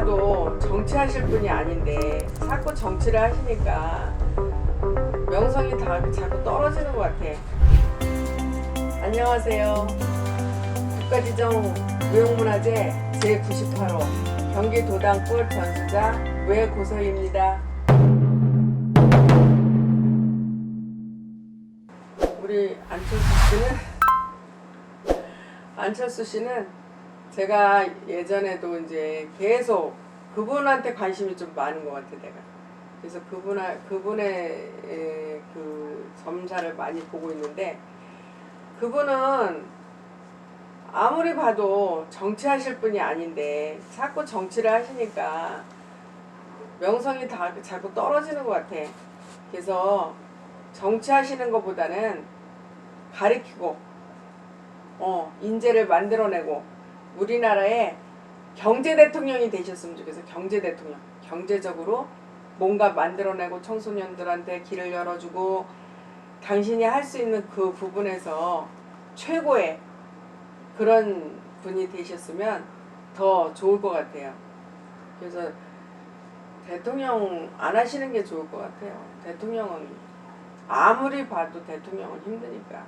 봐도 정치하실 분이 아닌데 자꾸 정치를 하시니까 명성이 다 자꾸 떨어지는 것 같아. 안녕하세요. 국가지정 무형문화재 제98호 경기도당골 전수자 외고서입니다. 우리 안철수 씨는 안철수 씨는 제가 예전에도 이제 계속 그분한테 관심이 좀 많은 것 같아 내가. 그래서 그분의 그분의 에, 그 점사를 많이 보고 있는데 그분은 아무리 봐도 정치하실 분이 아닌데 자꾸 정치를 하시니까 명성이 다 자꾸 떨어지는 것 같아. 그래서 정치하시는 것보다는 가리키고 어 인재를 만들어내고 우리나라의 경제 대통령이 되셨으면 좋겠어. 경제 대통령. 경제적으로 뭔가 만들어내고 청소년들한테 길을 열어주고 당신이 할 수 있는 그 부분에서 최고의 그런 분이 되셨으면 더 좋을 것 같아요. 그래서 대통령 안 하시는 게 좋을 것 같아요. 대통령은 아무리 봐도 대통령은 힘드니까.